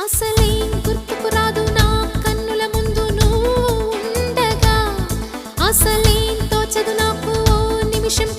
అసలేం గుర్తుకు రాదు నా కన్నుల ముందు నువ్వు ఉండగా. అసలేం తోచదు నాకు నిమిషం